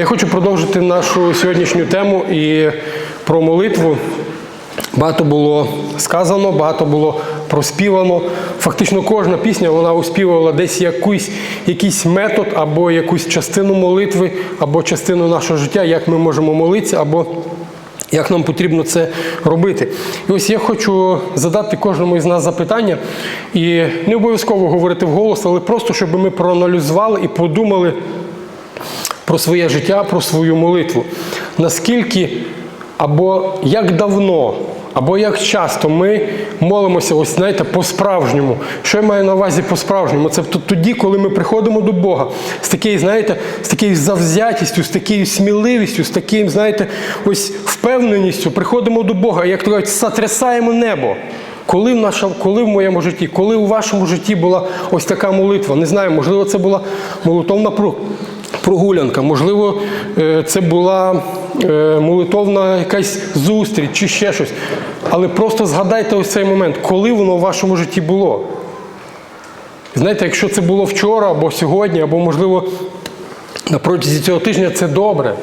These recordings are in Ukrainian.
Я хочу продовжити нашу сьогоднішню тему і про молитву. Багато було сказано, багато було проспівано. Фактично кожна пісня вона оспівувала десь якийсь, якийсь метод або якусь частину молитви, або частину нашого життя, як ми можемо молитися, або як нам потрібно це робити. І ось я хочу задати кожному із нас запитання, і не обов'язково говорити вголос, але просто щоб ми проаналізували і подумали про своє життя, про свою молитву. Наскільки або як давно, або як часто ми молимося, ось знаєте, по-справжньому. Що я маю на увазі по-справжньому? Це тоді, коли ми приходимо до Бога з такою, знаєте, з такою завзятістю, з такою сміливістю, з таким, знаєте, ось впевненістю приходимо до Бога, як то кажуть, сотрясаємо небо. Коли в, нашому, коли в моєму житті, коли у вашому житті була ось така молитва, не знаю, можливо, це була молитовна прогулянка, можливо, е, це була е, молитовна якась зустріч чи ще щось. Але просто згадайте ось цей момент, коли воно в вашому житті було. Знаєте, якщо це було вчора або сьогодні, або, можливо, на протязі цього тижня це добре.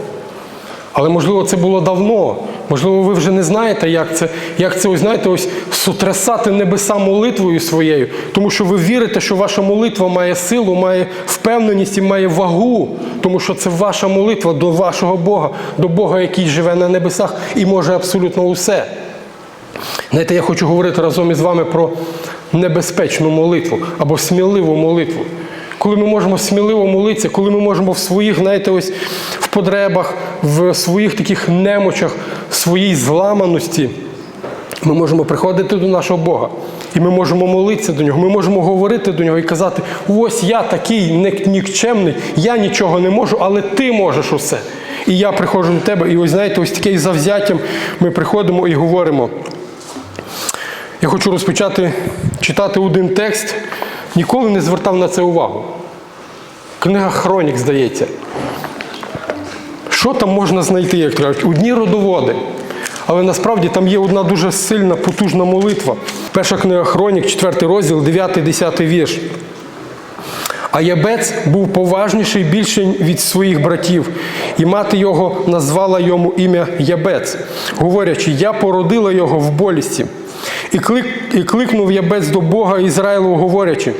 Але можливо це було давно. Можливо, ви вже не знаєте, як це, як це ось, знаєте, ось сотрясати небеса молитвою своєю, тому що ви вірите, що ваша молитва має силу, має впевненість і має вагу, тому що це ваша молитва до вашого Бога, до Бога, який живе на небесах і може абсолютно усе. Знаєте, я хочу говорити разом із вами про небезпечну молитву або сміливу молитву. Коли ми можемо сміливо молитися, коли ми можемо в своїх, знаєте, ось в потребах, в своїх таких немочах, в своїй зламаності, ми можемо приходити до нашого Бога. І ми можемо молитися до нього, ми можемо говорити до нього і казати: ось я такий нік- нікчемний, я нічого не можу, але ти можеш усе. І я приходжу до тебе, і ось знаєте, ось таке завзяттям ми приходимо і говоримо. Я хочу розпочати читати один текст. Ніколи не звертав на це увагу. Книга Хронік, здається. Що там можна знайти, як кажуть? Одні родоводи. Але насправді там є одна дуже сильна, потужна молитва. Перша книга Хронік, 4 розділ, 9-10 вірш. А Ябець був поважніший більше від своїх братів, і мати його назвала йому ім'я Ябець, говорячи, я породила його в болісті. І кликнув Ябець до Бога Ізраїлу, говорячи,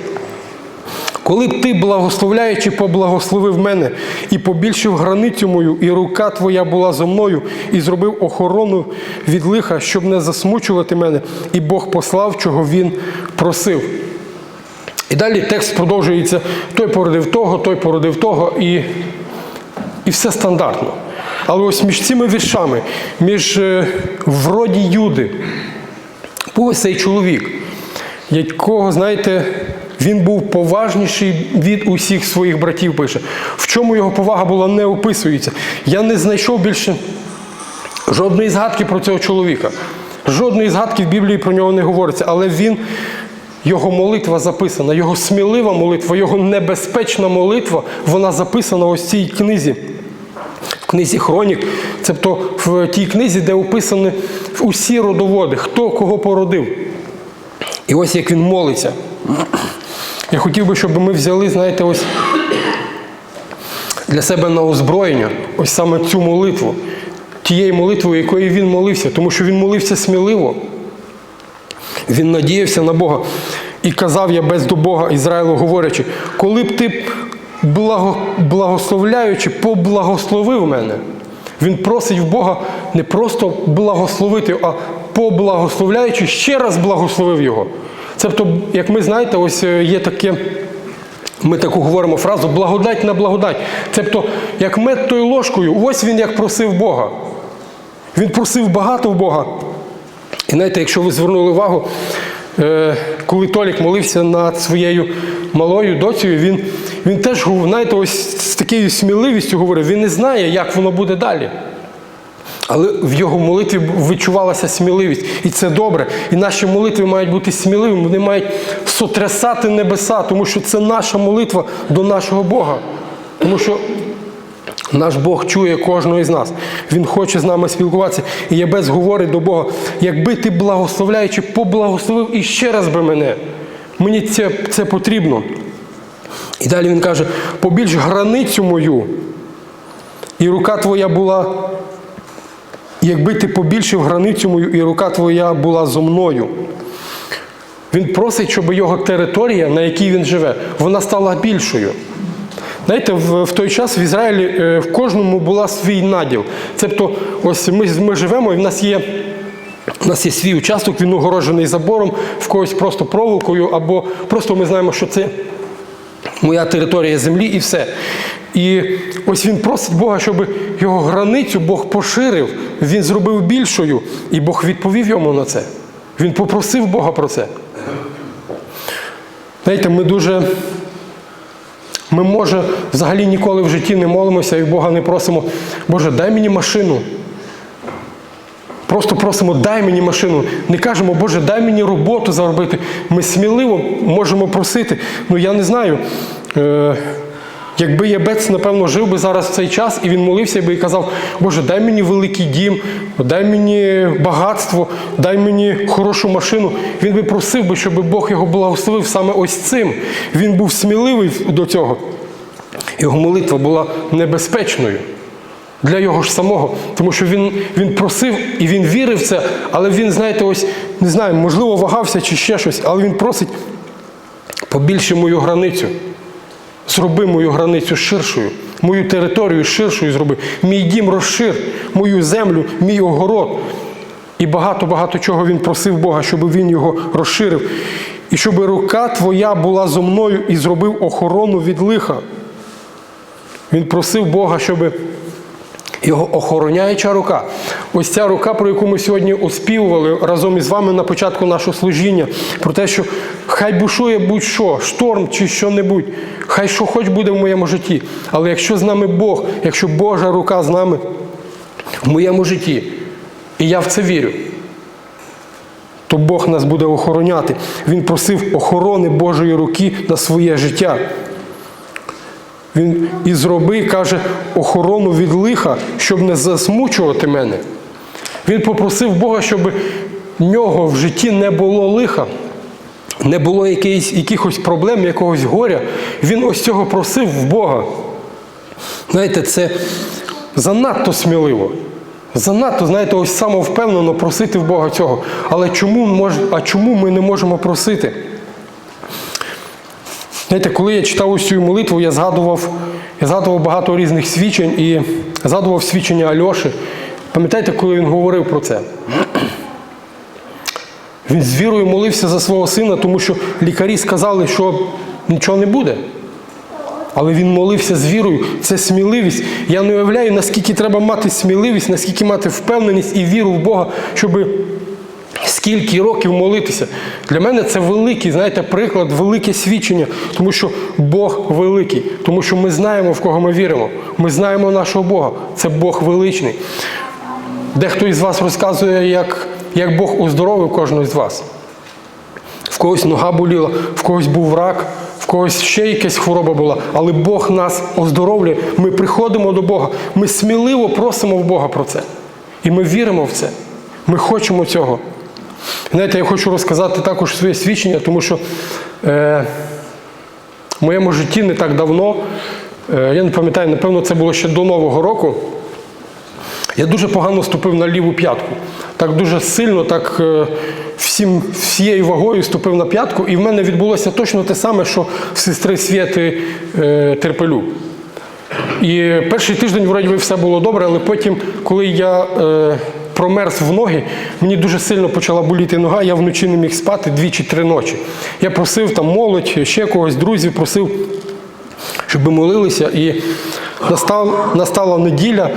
коли б ти, благословляючи, поблагословив мене і побільшив границю мою, і рука твоя була зо мною, і зробив охорону від лиха, щоб не засмучувати мене, і Бог послав, чого він просив. І далі текст продовжується: той породив того, той породив того, і, і все стандартно. Але ось між цими віршами, між е, вроді Юди, був цей чоловік, якого, знаєте, він був поважніший від усіх своїх братів, пише. В чому його повага була, не описується. Я не знайшов більше жодної згадки про цього чоловіка. Жодної згадки в Біблії про нього не говориться, але він, його молитва записана, його смілива молитва, його небезпечна молитва, вона записана ось в цій книзі. В книзі Хронік, тобто в тій книзі, де описані усі родоводи, хто кого породив. І ось як він молиться. Я хотів би, щоб ми взяли, знаєте, ось для себе на озброєння, ось саме цю молитву, тієї молитвою, якою він молився, тому що він молився сміливо. Він надіявся на Бога. І казав я без до Бога Ізраїлу, говорячи, коли б ти благо, благословляючи, поблагословив мене. Він просить в Бога не просто благословити, а поблагословляючи, ще раз благословив його. Тобто, як ми знаєте, ось е, є таке. Ми таку говоримо фразу благодать на благодать. Тобто, як мед тою ложкою, ось він як просив Бога. Він просив багато в Бога. І знаєте, якщо ви звернули увагу, е, коли Толік молився над своєю малою доцею, він, він теж знаєте, ось з такою сміливістю говорив, він не знає, як воно буде далі. Але в його молитві відчувалася сміливість. І це добре. І наші молитви мають бути сміливими, вони мають сотрясати небеса, тому що це наша молитва до нашого Бога. Тому що наш Бог чує кожного із нас. Він хоче з нами спілкуватися. І Ябець говорить до Бога, якби ти благословляючи, поблагословив і ще раз би мене. Мені це, це потрібно. І далі він каже: побільш границю мою і рука твоя була, якби ти побільшив границю мою, і рука твоя була зо мною. Він просить, щоб його територія, на якій він живе, вона стала більшою. Знаєте, в, в той час в Ізраїлі е, в кожному була свій наділ. Тобто, ось ми, ми живемо, і в нас є. У нас є свій участок, він огорожений забором, в когось просто проволокою, або просто ми знаємо, що це моя територія землі і все. І ось він просить Бога, щоб його границю Бог поширив, він зробив більшою, і Бог відповів йому на це. Він попросив Бога про це. Знаєте, ми дуже. Ми, може, взагалі ніколи в житті не молимося і Бога не просимо, Боже, дай мені машину. Просто просимо, дай мені машину. Не кажемо, Боже, дай мені роботу заробити. Ми сміливо можемо просити. Ну я не знаю. Е, якби Ябець, напевно, жив би зараз в цей час, і він молився би і казав, Боже, дай мені великий дім, дай мені багатство, дай мені хорошу машину. Він би просив би, щоб Бог його благословив саме ось цим. Він був сміливий до цього. Його молитва була небезпечною для його ж самого, тому що він, він просив і він вірив в це, але він, знаєте, ось не знаю, можливо, вагався чи ще щось, але він просить побільше мою границю. Зроби мою границю ширшою, мою територію ширшою зроби, мій дім розшир, мою землю, мій огород. І багато-багато чого він просив Бога, щоб він його розширив. І щоб рука твоя була зо мною і зробив охорону від лиха. Він просив Бога, щоб його охороняюча рука. Ось ця рука, про яку ми сьогодні оспівували разом із вами на початку нашого служіння, про те, що хай бушує будь-що, шторм чи що-небудь, хай що хоч буде в моєму житті. Але якщо з нами Бог, якщо Божа рука з нами в моєму житті, і я в це вірю, то Бог нас буде охороняти. Він просив охорони Божої руки на своє життя. Він і зроби, каже, охорону від лиха, щоб не засмучувати мене. Він попросив Бога, щоб в нього в житті не було лиха, не було якихось, якихось проблем, якогось горя. Він ось цього просив в Бога. Знаєте, це занадто сміливо. Занадто, знаєте, ось самовпевнено просити в Бога цього. Але чому, а чому ми не можемо просити? Знаєте, коли я читав ось цю молитву, я згадував, я згадував багато різних свідчень і згадував свідчення Альоші. Пам'ятаєте, коли він говорив про це? Він з вірою молився за свого сина, тому що лікарі сказали, що нічого не буде. Але він молився з вірою. Це сміливість. Я не уявляю, наскільки треба мати сміливість, наскільки мати впевненість і віру в Бога, щоб скільки років молитися. Для мене це великий, знаєте, приклад, велике свідчення, тому що Бог великий, тому що ми знаємо, в кого ми віримо. Ми знаємо нашого Бога. Це Бог величний. Дехто із вас розказує, як, як Бог оздоровив кожного з вас. В когось нога боліла, в когось був рак, в когось ще якась хвороба була, але Бог нас оздоровлює. Ми приходимо до Бога, ми сміливо просимо в Бога про це. І ми віримо в це. Ми хочемо цього. Знаєте, я хочу розказати також своє свідчення, тому що е, в моєму житті не так давно, е, я не пам'ятаю, напевно, це було ще до Нового року. Я дуже погано ступив на ліву п'ятку. Так дуже сильно, так е, всім, всією вагою ступив на п'ятку, і в мене відбулося точно те саме, що в сестри Свєти е, Терпелю. І перший тиждень, вроді все було добре, але потім, коли я е, промерз в ноги, мені дуже сильно почала боліти нога, я вночі не міг спати дві чи три ночі. Я просив там молодь, ще когось, друзів, просив, щоб молилися. І настав, настала неділя,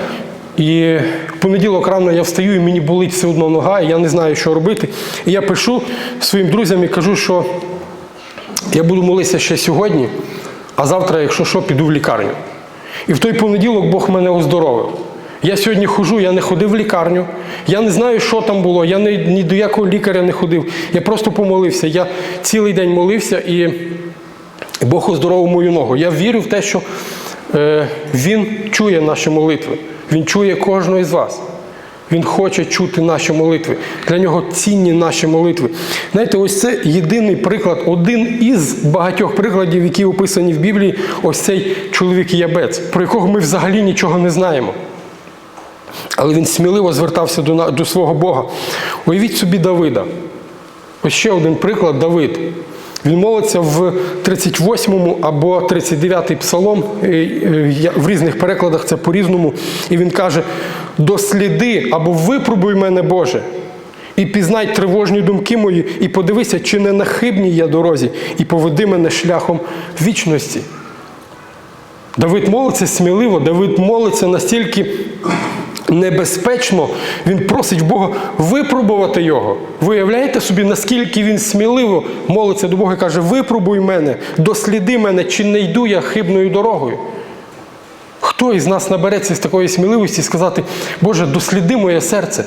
і в понеділок рано я встаю, і мені болить все одно нога, і я не знаю, що робити. І я пишу своїм друзям і кажу, що я буду молитися ще сьогодні, а завтра, якщо що, піду в лікарню. І в той понеділок Бог мене оздоровив. Я сьогодні хожу, я не ходив в лікарню, я не знаю, що там було, я ні, ні до якого лікаря не ходив. Я просто помолився. Я цілий день молився і Бог оздоровив мою ногу. Я вірю в те, що е, Він чує наші молитви, Він чує кожного із вас. Він хоче чути наші молитви. Для нього цінні наші молитви. Знаєте, ось це єдиний приклад, один із багатьох прикладів, які описані в Біблії, ось цей чоловік Ябець, про якого ми взагалі нічого не знаємо. Але він сміливо звертався до, до свого Бога. Уявіть собі Давида. Ось ще один приклад Давид. Він молиться в 38 або 39 псалом. Е, е, я- В різних перекладах це по-різному. І він каже: досліди або випробуй мене, Боже, і пізнай тривожні думки мої, і подивися, чи не на хибній я дорозі, і поведи мене шляхом вічності. Давид молиться сміливо, Давид молиться настільки небезпечно, він просить Бога випробувати його. Виявляєте собі, наскільки він сміливо молиться до Бога і каже: Випробуй мене, досліди мене, чи не йду я хибною дорогою. Хто із нас набереться з такої сміливості сказати, Боже, досліди моє серце,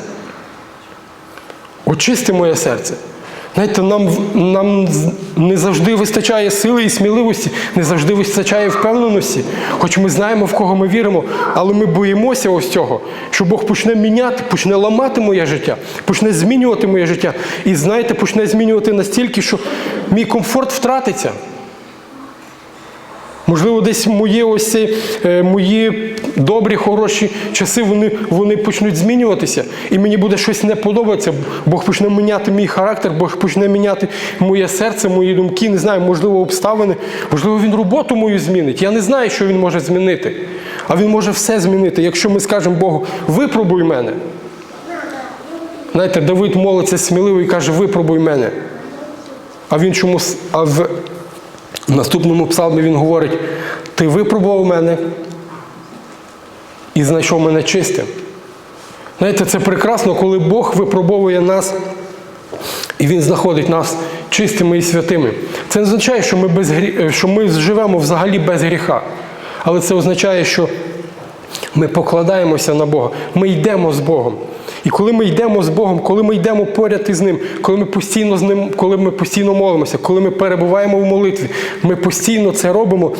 очисти моє серце. Знаєте, нам, нам не завжди вистачає сили і сміливості, не завжди вистачає впевненості, хоч ми знаємо, в кого ми віримо, але ми боїмося ось цього, що Бог почне міняти, почне ламати моє життя, почне змінювати моє життя. І знаєте, почне змінювати настільки, що мій комфорт втратиться. Можливо, десь мої ось ці, е, мої добрі, хороші часи вони, вони почнуть змінюватися, і мені буде щось не подобатися. Бог почне міняти мій характер, Бог почне міняти моє серце, мої думки, не знаю, можливо, обставини. Можливо, він роботу мою змінить. Я не знаю, що він може змінити. А він може все змінити. Якщо ми скажемо Богу, випробуй мене. Знаєте, Давид молиться сміливо і каже, випробуй мене. А він чомусь, а в в наступному псалмі він говорить: Ти випробував мене і знайшов мене чистим. Знаєте, це прекрасно, коли Бог випробовує нас і Він знаходить нас чистими і святими. Це не означає, що ми, без грі... що ми живемо взагалі без гріха. Але це означає, що ми покладаємося на Бога, ми йдемо з Богом. І коли ми йдемо з Богом, коли ми йдемо поряд із Ним, коли ми постійно з Ним, коли ми постійно молимося, коли ми перебуваємо в молитві, ми постійно це робимо,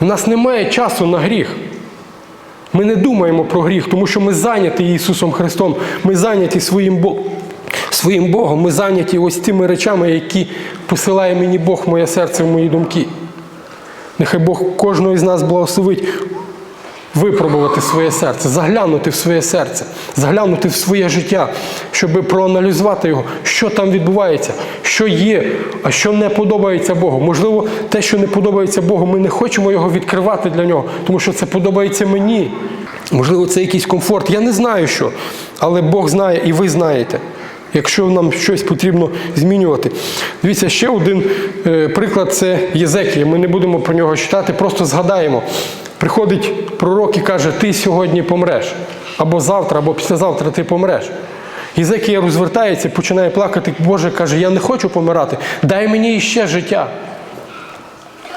у нас немає часу на гріх. Ми не думаємо про гріх, тому що ми зайняті Ісусом Христом, ми зайняті своїм Богом. Своїм Богом, ми зайняті ось тими речами, які посилає мені Бог моє серце, в мої думки. Нехай Бог кожного із нас благословить випробувати своє серце, заглянути в своє серце, заглянути в своє життя, щоб проаналізувати його, що там відбувається, що є, а що не подобається Богу. Можливо, те, що не подобається Богу, ми не хочемо його відкривати для нього, тому що це подобається мені. Можливо, це якийсь комфорт. Я не знаю що, але Бог знає і ви знаєте. Якщо нам щось потрібно змінювати. Дивіться, ще один е, приклад це Єзекія. Ми не будемо про нього читати, просто згадаємо. Приходить пророк і каже, ти сьогодні помреш. Або завтра, або післязавтра ти помреш. Єзекія розвертається, починає плакати. Боже каже, я не хочу помирати, дай мені іще життя.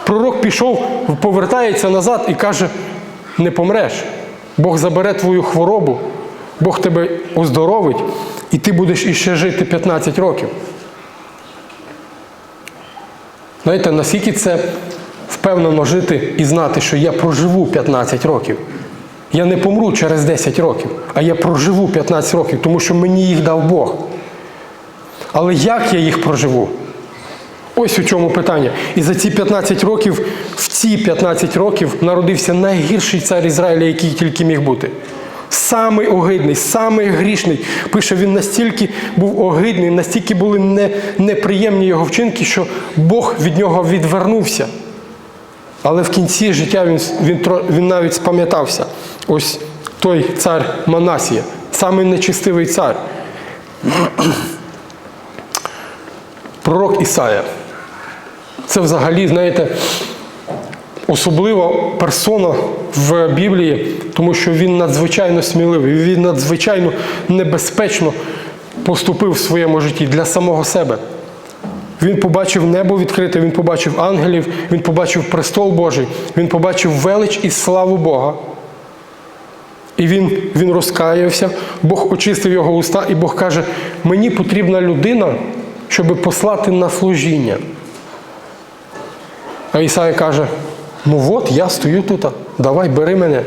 Пророк пішов, повертається назад і каже: не помреш. Бог забере твою хворобу, Бог тебе оздоровить, і ти будеш іще жити 15 років. Знаєте, наскільки це впевнено жити і знати, що я проживу 15 років. Я не помру через 10 років, а я проживу 15 років, тому що мені їх дав Бог. Але як я їх проживу? Ось у чому питання. І за ці 15 років, в ці 15 років народився найгірший цар Ізраїля, який тільки міг бути. Самий огидний, самий грішний. Пише, він настільки був огидний, настільки були не, неприємні його вчинки, що Бог від нього відвернувся. Але в кінці життя він, він, він навіть спам'ятався. Ось той цар Манасія, самий нечистивий цар. Пророк Ісая. Це взагалі, знаєте, особлива персона в Біблії, тому що він надзвичайно сміливий, він надзвичайно небезпечно поступив в своєму житті для самого себе. Він побачив небо відкрите, він побачив ангелів, він побачив престол Божий, він побачив велич і славу Бога. І він, він розкаявся, Бог очистив його уста, і Бог каже: мені потрібна людина, щоб послати на служіння. А Ісая каже: ну от я стою тут, давай бери мене.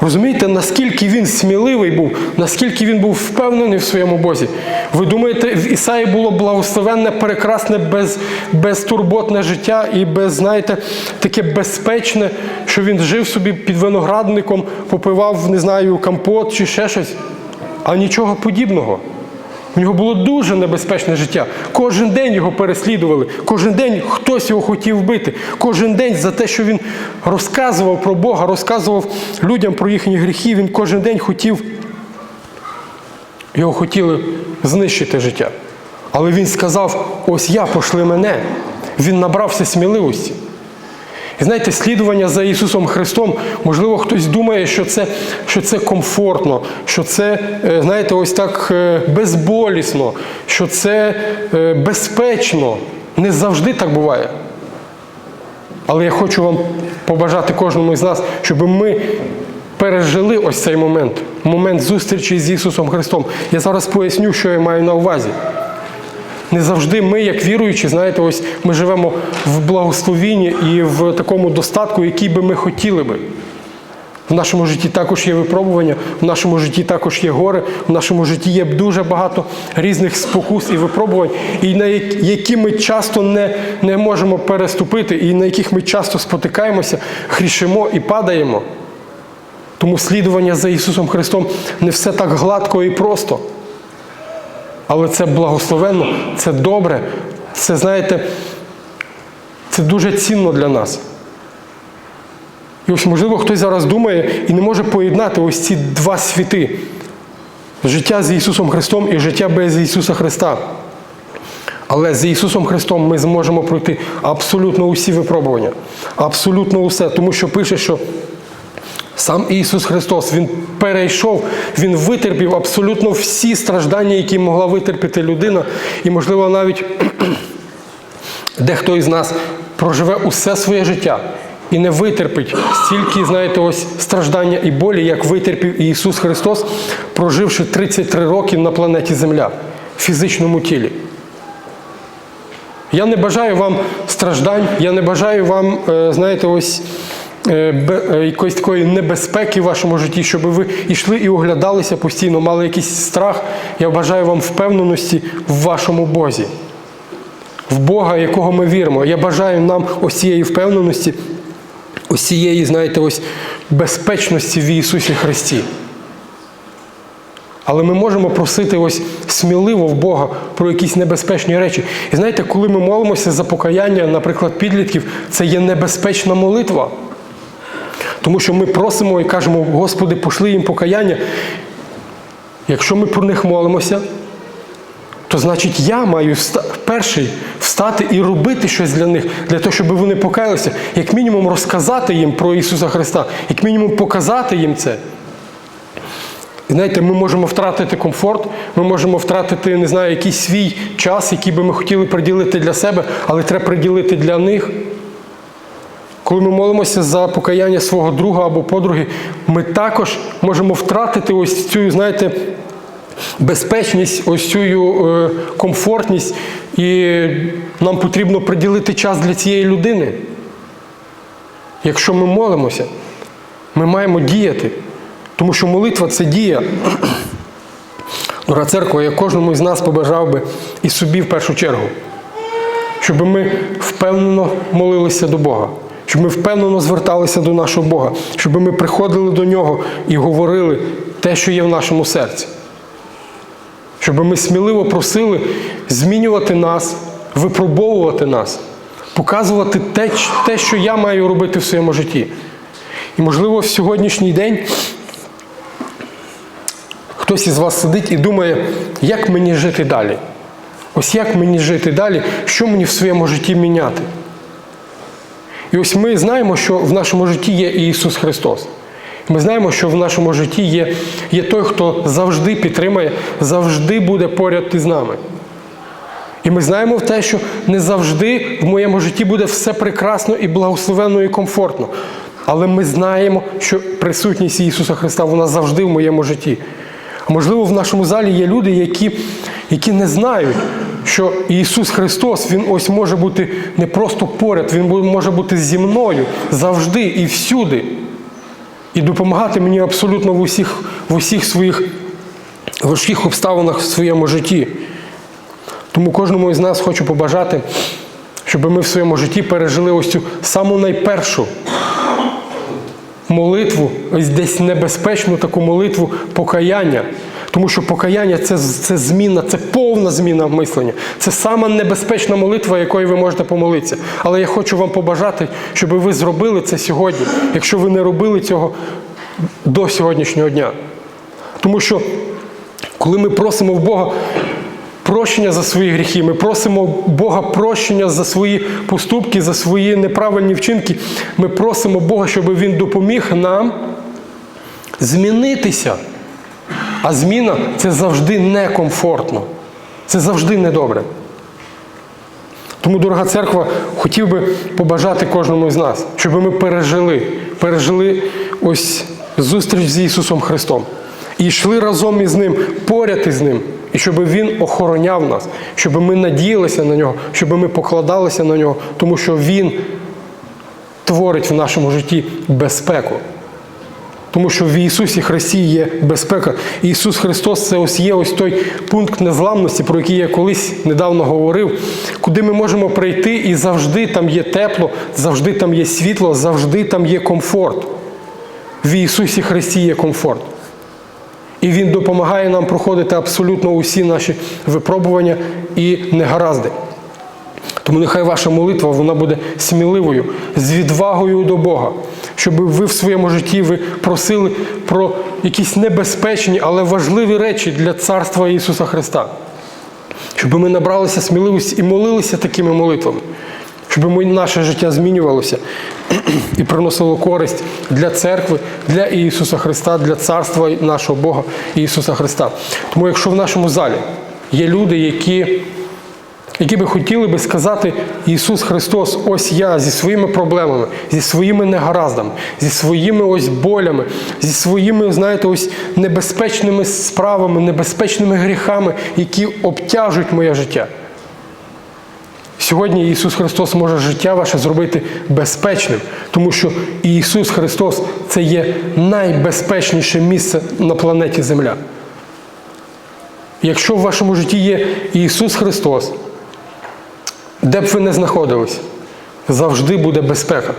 Розумієте, наскільки він сміливий був, наскільки він був впевнений в своєму Бозі. Ви думаєте, в Ісаї було благословенне, прекрасне, без, безтурботне життя і без, знаєте, таке безпечне, що він жив собі під виноградником, попивав, не знаю, компот чи ще щось, а нічого подібного. У нього було дуже небезпечне життя. Кожен день його переслідували, кожен день хтось його хотів вбити. Кожен день за те, що він розказував про Бога, розказував людям про їхні гріхи, він кожен день хотів, його хотіли знищити життя. Але він сказав: ось я пошли мене. Він набрався сміливості. І знаєте, слідування за Ісусом Христом, можливо, хтось думає, що це, що це комфортно, що це, е, знаєте, ось так е, безболісно, що це е, безпечно. Не завжди так буває. Але я хочу вам побажати кожному із нас, щоб ми пережили ось цей момент, момент зустрічі з Ісусом Христом. Я зараз поясню, що я маю на увазі. Не завжди ми, як віруючі, знаєте, ось ми живемо в благословінні і в такому достатку, який би ми хотіли би. В нашому житті також є випробування, в нашому житті також є гори, в нашому житті є дуже багато різних спокус і випробувань, і на які ми часто не, не можемо переступити, і на яких ми часто спотикаємося, грішимо і падаємо. Тому слідування за Ісусом Христом не все так гладко і просто. Але це благословенно, це добре, це, знаєте, це дуже цінно для нас. І ось, можливо, хтось зараз думає і не може поєднати ось ці два світи: життя з Ісусом Христом і життя без Ісуса Христа. Але з Ісусом Христом ми зможемо пройти абсолютно усі випробування, абсолютно усе, тому що пише, що Сам Ісус Христос Він перейшов, Він витерпів абсолютно всі страждання, які могла витерпіти людина. І, можливо, навіть дехто із нас проживе усе своє життя і не витерпить стільки, знаєте, ось страждання і болі, як витерпів Ісус Христос, проживши 33 роки на планеті Земля в фізичному тілі. Я не бажаю вам страждань, я не бажаю вам, е, знаєте, ось якоїсь такої небезпеки в вашому житті, щоб ви йшли і оглядалися постійно, мали якийсь страх. Я бажаю вам впевненості в вашому Бозі, в Бога, якого ми віримо. Я бажаю нам ось цієї впевненості, ось цієї, знаєте, ось безпечності в Ісусі Христі. Але ми можемо просити ось сміливо в Бога про якісь небезпечні речі. І знаєте, коли ми молимося за покаяння, наприклад, підлітків, це є небезпечна молитва. Тому що ми просимо і кажемо, Господи, пошли їм покаяння. Якщо ми про них молимося, то значить я маю перший встати і робити щось для них, для того, щоб вони покаялися, як мінімум розказати їм про Ісуса Христа, як мінімум показати їм це. Знаєте, ми можемо втратити комфорт, ми можемо втратити, не знаю, якийсь свій час, який би ми хотіли приділити для себе, але треба приділити для них. Коли ми молимося за покаяння свого друга або подруги, ми також можемо втратити ось цю, знаєте, безпечність, ось цю е, комфортність, і нам потрібно приділити час для цієї людини. Якщо ми молимося, ми маємо діяти, тому що молитва це дія. Дорога церква, я кожному із нас побажав би і собі в першу чергу, щоб ми впевнено молилися до Бога, щоб ми впевнено зверталися до нашого Бога, щоб ми приходили до Нього і говорили те, що є в нашому серці. Щоб ми сміливо просили змінювати нас, випробовувати нас, показувати те, те, що я маю робити в своєму житті. І, можливо, в сьогоднішній день хтось із вас сидить і думає, як мені жити далі. Ось як мені жити далі, що мені в своєму житті міняти. І ось ми знаємо, що в нашому житті є Ісус Христос. Ми знаємо, що в нашому житті є, є той, хто завжди підтримає, завжди буде поряд із нами. І ми знаємо те, що не завжди в моєму житті буде все прекрасно і благословенно і комфортно. Але ми знаємо, що присутність Ісуса Христа вона завжди в моєму житті. Можливо, в нашому залі є люди, які, які не знають, що Ісус Христос Він ось може бути не просто поряд, Він може бути зі мною завжди і всюди. і допомагати мені абсолютно в усіх, в усіх своїх важких обставинах в своєму житті. Тому кожному із нас хочу побажати, щоб ми в своєму житті пережили ось цю саму найпершу молитву, ось десь небезпечну таку молитву покаяння. Тому що покаяння це, це зміна, це повна зміна мислення. Це сама небезпечна молитва, якою ви можете помолитися. Але я хочу вам побажати, щоб ви зробили це сьогодні, якщо ви не робили цього до сьогоднішнього дня. Тому що коли ми просимо в Бога прощення за свої гріхи, ми просимо Бога прощення за свої поступки, за свої неправильні вчинки, ми просимо Бога, щоб Він допоміг нам змінитися. А зміна це завжди некомфортно, це завжди недобре. Тому, дорога церква, хотів би побажати кожному з нас, щоб ми пережили, пережили ось зустріч з Ісусом Христом і йшли разом із Ним, поряд із Ним, і щоб Він охороняв нас, щоб ми надіялися на нього, щоб ми покладалися на нього, тому що Він творить в нашому житті безпеку. Тому що в Ісусі Христі є безпека. Ісус Христос це ось є ось той пункт незламності, про який я колись недавно говорив, куди ми можемо прийти, і завжди там є тепло, завжди там є світло, завжди там є комфорт. В Ісусі Христі є комфорт. І Він допомагає нам проходити абсолютно усі наші випробування і негаразди. Тому нехай ваша молитва вона буде сміливою, з відвагою до Бога, щоб ви в своєму житті ви просили про якісь небезпечні, але важливі речі для Царства Ісуса Христа. Щоб ми набралися сміливості і молилися такими молитвами, щоб ми- наше життя змінювалося і приносило користь для церкви, для Ісуса Христа, для царства нашого Бога Ісуса Христа. Тому якщо в нашому залі є люди, які які би хотіли би сказати Ісус Христос, ось я зі своїми проблемами, зі своїми негараздами, зі своїми ось болями, зі своїми, знаєте, ось небезпечними справами, небезпечними гріхами, які обтяжують моє життя. Сьогодні Ісус Христос може життя ваше зробити безпечним, тому що Ісус Христос це є найбезпечніше місце на планеті Земля. Якщо в вашому житті є Ісус Христос, де б ви не знаходились, завжди буде безпека.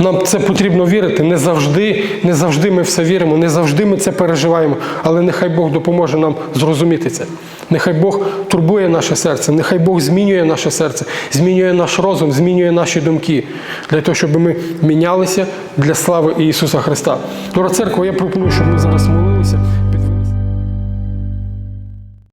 Нам це потрібно вірити. Не завжди, не завжди ми все віримо, не завжди ми це переживаємо. Але нехай Бог допоможе нам зрозуміти це. Нехай Бог турбує наше серце, нехай Бог змінює наше серце, змінює наш розум, змінює наші думки для того, щоб ми мінялися для слави Ісуса Христа. Дорога церква, я пропоную, щоб ми зараз молилися.